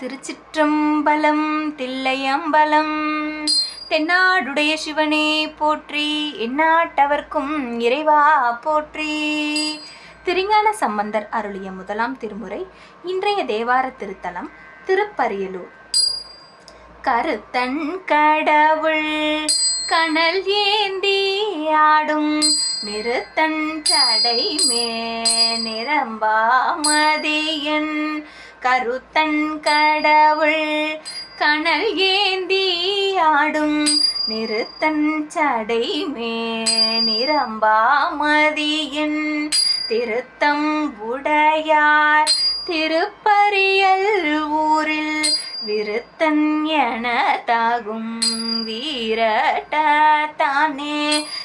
திருச்சிற்றம்பலம் தில்லையம்பலம். தென்னாடுடைய சிவனே போற்றி எந்நாட்டவர்க்கும் இறைவா போற்றி. திருஞான சம்பந்தர் அருளிய முதலாம் திருமுறை இன்றைய தேவார திருத்தலம் திருப்பரியலூர். கருத்தன் கடவுள் கனல் ஏந்தி ஆடும் நிறுத்தன் சடை மே நிரம்பாமதியன். கருத்தன் கடவுள் கனல் ஏந்தி ஆடும் நிறுத்தன் சடை மே நிரம்பாமதியன் திருத்தம் உடையார். திருப்பரியல் ஊரில் விருத்தன் என தாகும் வீரட்டானே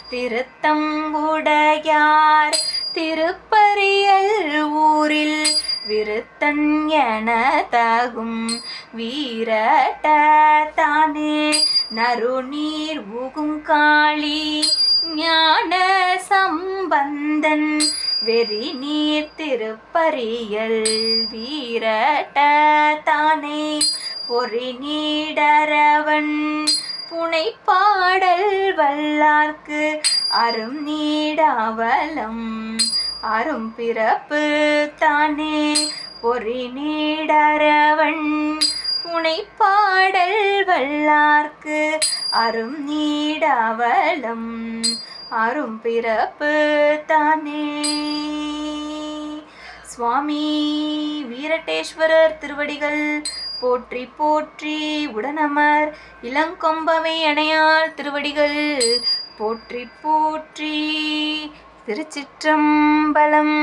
திருத்தம் உடையார் திருப்பரிய விருத்தன் என தகும் வீரட்ட தானே நறுநீர் உகும் காளி ஞான சம்பந்தன். வெறி நீர் திருப்பரியல் வீரட்டானே பொறி நீடரவன் புனைப்பாடல் வல்லார்க்கு அரும் நீடாவலம் அரும் பிறப்பு தானே. பொறி நீடரவன் புனைப்பாடல் வல்லார்க்கு அரும் நீடாவலம் அரும் பிறப்பு தானே. சுவாமி வீரட்டேஸ்வரர் திருவடிகள் போற்றி போற்றி உடனமர் இளங்கொம்பவை அணையார் திருவடிகள் போற்றி போற்றி திருச்சிற்றம்பலம்.